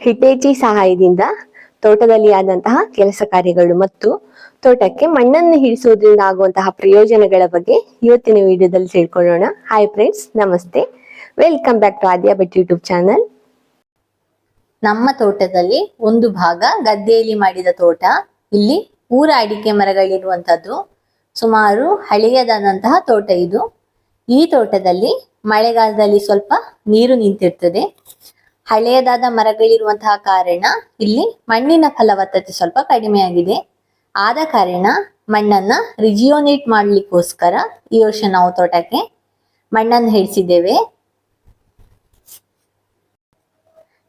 ಹಿಟೇಚಿ ಸಹಾಯದಿಂದ ತೋಟದಲ್ಲಿ ಆದಂತಹ ಕೆಲಸ ಕಾರ್ಯಗಳು ಮತ್ತು ತೋಟಕ್ಕೆ ಮಣ್ಣನ್ನು ಹಿಡಿಸುವುದರಿಂದ ಆಗುವಂತಹ ಪ್ರಯೋಜನಗಳ ಬಗ್ಗೆ ಇವತ್ತಿನ ವಿಡಿಯೋದಲ್ಲಿ ತಿಳ್ಕೊಳ್ಳೋಣ. ಹಾಯ್ ಫ್ರೆಂಡ್ಸ್ ನಮಸ್ತೆ. Welcome back to Aadya Bhat YouTube channel ನಮ್ಮ ತೋಟದಲ್ಲಿ ಒಂದು ಭಾಗ ಗದ್ದೆಯಲ್ಲಿ ಮಾಡಿದ ತೋಟ. ಇಲ್ಲಿ ಊರ ಅಡಿಕೆ ಮರಗಳಿರುವಂತದ್ದು ಸುಮಾರು ಹಳೆಯದಾದಂತಹ ತೋಟ ಇದು. ಈ ತೋಟದಲ್ಲಿ ಮಳೆಗಾಲದಲ್ಲಿ ಸ್ವಲ್ಪ ನೀರು ನಿಂತಿರ್ತದೆ. ಹಳೆಯದಾದ ಮರಗಳಿರುವಂತಹ ಕಾರಣ ಇಲ್ಲಿ ಮಣ್ಣಿನ ಫಲವತ್ತತೆ ಸ್ವಲ್ಪ ಕಡಿಮೆಯಾಗಿದೆ. ಆದ ಕಾರಣ ಮಣ್ಣನ್ನ ರಿಜಿಯೋನೇಟ್ ಮಾಡ್ಲಿಕ್ಕೋಸ್ಕರ ಈ ವರ್ಷ ನಾವು ತೋಟಕ್ಕೆ ಮಣ್ಣನ್ನು ಹಿಡಿಸಿದ್ದೇವೆ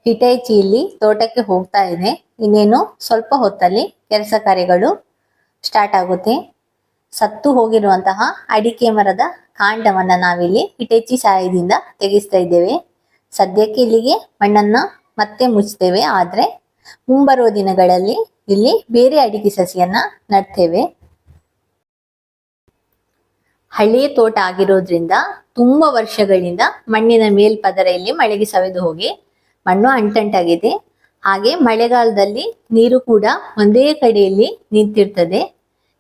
ಹಿಟೈಚಿ ಇಲ್ಲಿ ತೋಟಕ್ಕೆ ಹೋಗ್ತಾ ಇದೆ. ಇನ್ನೇನು ಸ್ವಲ್ಪ ಹೊತ್ತಲ್ಲಿ ಕೆಲಸ ಕಾರ್ಯಗಳು ಸ್ಟಾರ್ಟ್ ಆಗುತ್ತೆ. ಸತ್ತು ಹೋಗಿರುವಂತಹ ಅಡಿಕೆ ಮರದ ಕಾಂಡವನ್ನ ನಾವಿಲ್ಲಿ ಹಿಟೈಚಿ ಸಹಾಯದಿಂದ ತೆಗೆಸ್ತಾ ಇದ್ದೇವೆ. ಸದ್ಯಕ್ಕೆ ಇಲ್ಲಿಗೆ ಮಣ್ಣನ್ನ ಮತ್ತೆ ಮುಚ್ತೇವೆ. ಆದ್ರೆ ಮುಂಬರುವ ದಿನಗಳಲ್ಲಿ ಇಲ್ಲಿ ಬೇರೆ ಅಡಿಕೆ ಸಸಿಯನ್ನ ನಡ್ತೇವೆ. ಹಳೆಯ ತೋಟ ಆಗಿರೋದ್ರಿಂದ ತುಂಬಾ ವರ್ಷಗಳಿಂದ ಮಣ್ಣಿನ ಮೇಲ್ಪದರ ಇಲ್ಲಿ ಮಳೆಗೆ ಸವೆದು ಹೋಗಿ ಮಣ್ಣು ಅಂಟಂಟಾಗಿದೆ. ಹಾಗೆ ಮಳೆಗಾಲದಲ್ಲಿ ನೀರು ಕೂಡ ಒಂದೇ ಕಡೆಯಲ್ಲಿ ನಿಂತಿರ್ತದೆ.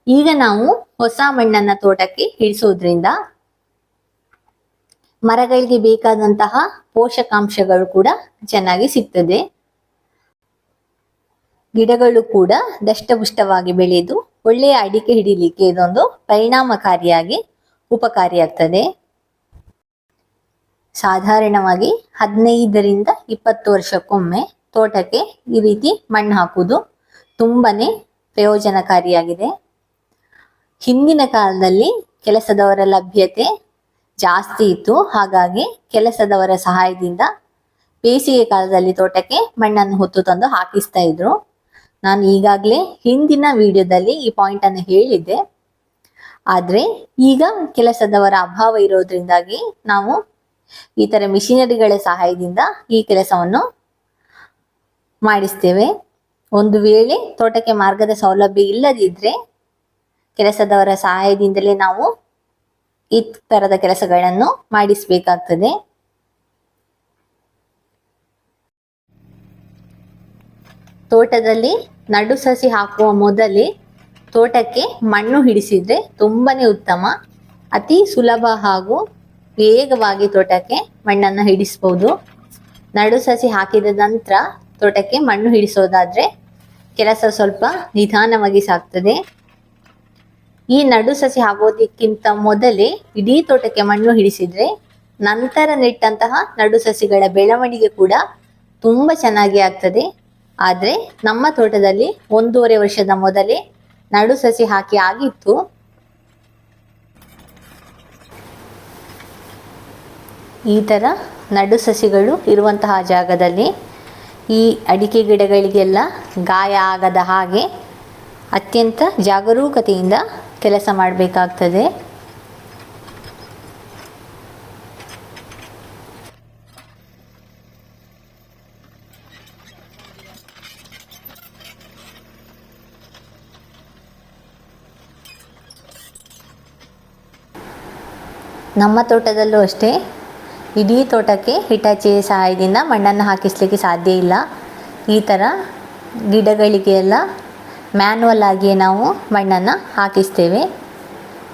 ಈಗ ನಾವು ಹೊಸ ಮಣ್ಣನ್ನ ತೋಟಕ್ಕೆ ಇಳಿಸೋದ್ರಿಂದ ಮರಗಳಿಗೆ ಬೇಕಾದಂತಹ ಪೋಷಕಾಂಶಗಳು ಕೂಡ ಚೆನ್ನಾಗಿ ಸಿಗ್ತದೆ. ಗಿಡಗಳು ಕೂಡ ದಷ್ಟಪುಷ್ಟವಾಗಿ ಬೆಳೆದು ಒಳ್ಳೆಯ ಅಡಿಕೆ ಹಿಡಿಲಿಕ್ಕೆ ಇದೊಂದು ಪರಿಣಾಮಕಾರಿಯಾಗಿ ಉಪಕಾರಿಯಾಗ್ತದೆ. ಸಾಧಾರಣವಾಗಿ ಹದಿನೈದರಿಂದ ಇಪ್ಪತ್ತು ವರ್ಷಕ್ಕೊಮ್ಮೆ ತೋಟಕ್ಕೆ ಈ ರೀತಿ ಮಣ್ಣು ಹಾಕುವುದು ತುಂಬಾನೇ ಪ್ರಯೋಜನಕಾರಿಯಾಗಿದೆ. ಹಿಂದಿನ ಕಾಲದಲ್ಲಿ ಕೆಲಸದವರ ಲಭ್ಯತೆ ಜಾಸ್ತಿ ಇತ್ತು. ಹಾಗಾಗಿ ಕೆಲಸದವರ ಸಹಾಯದಿಂದ ಬೇಸಿಗೆ ಕಾಲದಲ್ಲಿ ತೋಟಕ್ಕೆ ಮಣ್ಣನ್ನು ಹೊತ್ತು ತಂದು ಹಾಕಿಸ್ತಾ ಇದ್ರು. ನಾನು ಈಗಾಗಲೇ ಹಿಂದಿನ ವಿಡಿಯೋದಲ್ಲಿ ಈ ಪಾಯಿಂಟ್ ಅನ್ನು ಹೇಳಿದ್ದೆ. ಆದ್ರೆ ಈಗ ಕೆಲಸದವರ ಅಭಾವ ಇರೋದ್ರಿಂದಾಗಿ ನಾವು ಈ ತರ ಮಿಷಿನರಿಗಳ ಸಹಾಯದಿಂದ ಈ ಕೆಲಸವನ್ನು ಮಾಡಿಸ್ತೇವೆ. ಒಂದು ವೇಳೆ ತೋಟಕ್ಕೆ ಮಾರ್ಗದ ಸೌಲಭ್ಯ ಇಲ್ಲದಿದ್ರೆ ಕೆಲಸದವರ ಸಹಾಯದಿಂದಲೇ ನಾವು ಈ ತರದ ಕೆಲಸಗಳನ್ನು ಮಾಡಿಸಬೇಕಾಗ್ತದೆ. ತೋಟದಲ್ಲಿ ನಡು ಸಸಿ ಹಾಕುವ ಮೊದಲೇ ತೋಟಕ್ಕೆ ಮಣ್ಣು ಹಿಡಿಸಿದ್ರೆ ತುಂಬಾನೇ ಉತ್ತಮ. ಅತಿ ಸುಲಭ ಹಾಗೂ ವೇಗವಾಗಿ ತೋಟಕ್ಕೆ ಮಣ್ಣನ್ನು ಹಿಡಿಸ್ಬೋದು. ನಡು ಸಸಿ ಹಾಕಿದ ನಂತರ ತೋಟಕ್ಕೆ ಮಣ್ಣು ಹಿಡಿಸೋದಾದ್ರೆ ಕೆಲಸ ಸ್ವಲ್ಪ ನಿಧಾನವಾಗಿ ಸಾಗ್ತದೆ. ಈ ನಡು ಸಸಿ ಹಾಕೋದಕ್ಕಿಂತ ಮೊದಲೇ ಇಡೀ ತೋಟಕ್ಕೆ ಮಣ್ಣು ಹಿಡಿಸಿದ್ರೆ ನಂತರ ನೆಟ್ಟಂತಹ ನಡು ಸಸಿಗಳ ಬೆಳವಣಿಗೆ ಕೂಡ ತುಂಬಾ ಚೆನ್ನಾಗಿ ಆಗ್ತದೆ. ಆದ್ರೆ ನಮ್ಮ ತೋಟದಲ್ಲಿ ಒಂದೂವರೆ ವರ್ಷದ ಮೊದಲೇ ನಡು ಸಸಿ ಹಾಕಿ ಆಗಿತ್ತು. ಈ ಥರ ನಡು ಸಸಿಗಳು ಇರುವಂತಹ ಜಾಗದಲ್ಲಿ ಈ ಅಡಿಕೆ ಗಿಡಗಳಿಗೆಲ್ಲ ಗಾಯ ಆಗದ ಹಾಗೆ ಅತ್ಯಂತ ಜಾಗರೂಕತೆಯಿಂದ ಕೆಲಸ ಮಾಡಬೇಕಾಗ್ತದೆ. ನಮ್ಮ ತೋಟದಲ್ಲೂ ಅಷ್ಟೇ. ಇಡೀ ತೋಟಕ್ಕೆ ಹಿಟಾಚಿ ಸಹಾಯದಿಂದ ಮಣ್ಣನ್ನು ಹಾಕಿಸ್ಲಿಕ್ಕೆ ಸಾಧ್ಯ ಇಲ್ಲ. ಈ ಥರ ಗಿಡಗಳಿಗೆ ಎಲ್ಲ ಮ್ಯಾನ್ಯಲ್ ಆಗಿ ನಾವು ಮಣ್ಣನ್ನು ಹಾಕಿಸ್ತೇವೆ.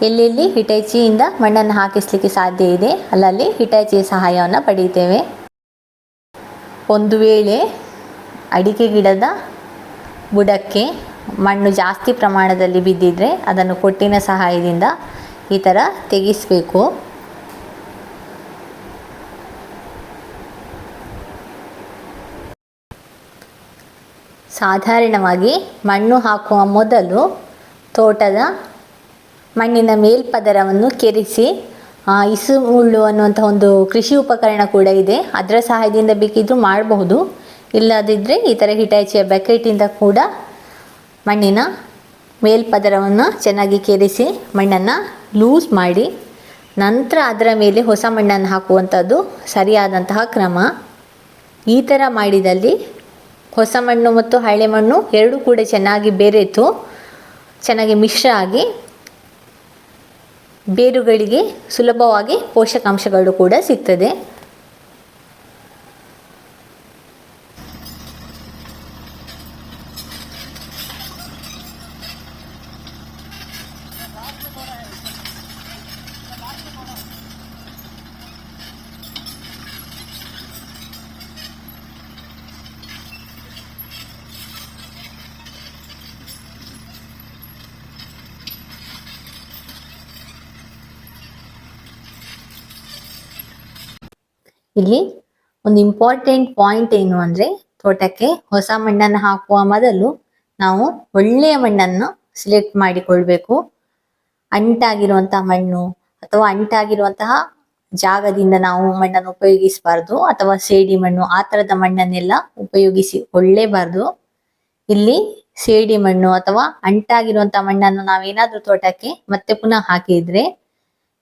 ಎಲ್ಲೆಲ್ಲಿ ಹಿಟೈಚಿಯಿಂದ ಮಣ್ಣನ್ನು ಹಾಕಿಸ್ಲಿಕ್ಕೆ ಸಾಧ್ಯ ಇದೆ. ಅಲ್ಲಲ್ಲಿ ಹಿಟೈಚಿಯ ಸಹಾಯವನ್ನು ಪಡೆಯುತ್ತೇವೆ ಒಂದು ವೇಳೆ ಅಡಿಕೆ ಗಿಡದ ಬುಡಕ್ಕೆ ಮಣ್ಣು ಜಾಸ್ತಿ ಪ್ರಮಾಣದಲ್ಲಿ ಬಿದ್ದಿದ್ರೆ ಅದನ್ನು ಕೊಟ್ಟಿನ ಸಹಾಯದಿಂದ ಈ ಥರ ತೆಗಿಸ್ಬೇಕು. ಸಾಧಾರಣವಾಗಿ ಮಣ್ಣು ಹಾಕುವ ಮೊದಲು ತೋಟದ ಮಣ್ಣಿನ ಮೇಲ್ಪದರವನ್ನು ಕೆರೆಸಿ ಇಸು ಮುಳ್ಳು ಅನ್ನುವಂಥ ಒಂದು ಕೃಷಿ ಉಪಕರಣ ಕೂಡ ಇದೆ. ಅದರ ಸಹಾಯದಿಂದ ಬೇಕಿದ್ದರೂ ಮಾಡಬಹುದು. ಇಲ್ಲದಿದ್ದರೆ ಈ ಥರ ಹಿಟಾಚಿಯ ಬಕೆಟಿಂದ ಕೂಡ ಮಣ್ಣಿನ ಮೇಲ್ಪದರವನ್ನು ಚೆನ್ನಾಗಿ ಕೆರೆಸಿ ಮಣ್ಣನ್ನು ಲೂಸ್ ಮಾಡಿ, ನಂತರ ಅದರ ಮೇಲೆ ಹೊಸ ಮಣ್ಣನ್ನು ಹಾಕುವಂಥದ್ದು ಸರಿಯಾದಂತಹ ಕ್ರಮ. ಈ ಥರ ಮಾಡಿದಲ್ಲಿ ಹೊಸ ಮಣ್ಣು ಮತ್ತು ಹಳೆ ಮಣ್ಣು ಎರಡೂ ಕೂಡ ಚೆನ್ನಾಗಿ ಬೇರೆತು, ಚೆನ್ನಾಗಿ ಮಿಶ್ರ ಆಗಿ ಬೇರುಗಳಿಗೆ ಸುಲಭವಾಗಿ ಪೋಷಕಾಂಶಗಳು ಕೂಡ ಸಿಗ್ತದೆ. ಇಲ್ಲಿ ಒಂದು ಇಂಪಾರ್ಟೆಂಟ್ ಪಾಯಿಂಟ್ ಏನು ಅಂದ್ರೆ ತೋಟಕ್ಕೆ ಹೊಸ ಮಣ್ಣನ್ನು ಹಾಕುವ ಮೊದಲು ನಾವು ಒಳ್ಳೆಯ ಮಣ್ಣನ್ನು ಸಿಲೆಕ್ಟ್ ಮಾಡಿಕೊಳ್ಬೇಕು. ಅಂಟಾಗಿರುವಂತಹ ಮಣ್ಣು ಅಥವಾ ಅಂಟಾಗಿರುವಂತಹ ಜಾಗದಿಂದ ನಾವು ಮಣ್ಣನ್ನು ಉಪಯೋಗಿಸಬಾರ್ದು ಅಥವಾ ಸೇಡಿ ಮಣ್ಣು ಆ ತರದ ಮಣ್ಣನ್ನೆಲ್ಲ ಉಪಯೋಗಿಸಿ ಕೊಳ್ಳೇಬಾರ್ದು ಇಲ್ಲಿ ಸೇಡಿ ಮಣ್ಣು ಅಥವಾ ಅಂಟಾಗಿರುವಂತಹ ಮಣ್ಣನ್ನು ನಾವೇನಾದ್ರೂ ತೋಟಕ್ಕೆ ಮತ್ತೆ ಪುನಃ ಹಾಕಿದ್ರೆ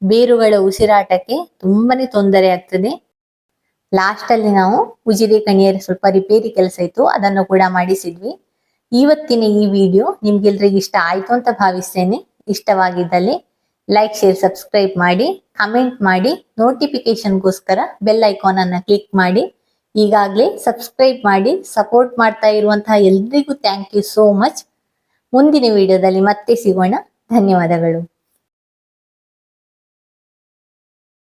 ಬೇರುಗಳ ಉಸಿರಾಟಕ್ಕೆ ತುಂಬಾನೇ ತೊಂದರೆ ಆಗ್ತದೆ. ಲಾಸ್ಟ್ ಅಲ್ಲಿ ನಾವು ಉಜಿರೆ ಕಣಿಯರ ಸ್ವಲ್ಪ ರಿಪೇರಿ ಕೆಲಸ ಇತ್ತು, ಅದನ್ನು ಕೂಡ ಮಾಡಿಸಿದ್ವಿ. ಇವತ್ತಿನ ಈ ವಿಡಿಯೋ ನಿಮ್ಗೆಲ್ರಿಗೂ ಇಷ್ಟ ಆಯ್ತು ಅಂತ ಭಾವಿಸ್ತೇನೆ. ಇಷ್ಟವಾಗಿದ್ದಲ್ಲಿ ಲೈಕ್ ಶೇರ್ ಸಬ್ಸ್ಕ್ರೈಬ್ ಮಾಡಿ ಕಮೆಂಟ್ ಮಾಡಿ ನೋಟಿಫಿಕೇಶನ್ಗೋಸ್ಕರ ಬೆಲ್ ಐಕಾನ್ ಅನ್ನ ಕ್ಲಿಕ್ ಮಾಡಿ. ಈಗಾಗಲೇ ಸಬ್ಸ್ಕ್ರೈಬ್ ಮಾಡಿ ಸಪೋರ್ಟ್ ಮಾಡ್ತಾ ಇರುವಂತಹ ಎಲ್ರಿಗೂ ಥ್ಯಾಂಕ್ ಯು ಸೋ ಮಚ್ ಮುಂದಿನ ವಿಡಿಯೋದಲ್ಲಿ ಮತ್ತೆ ಸಿಗೋಣ. ಧನ್ಯವಾದಗಳು.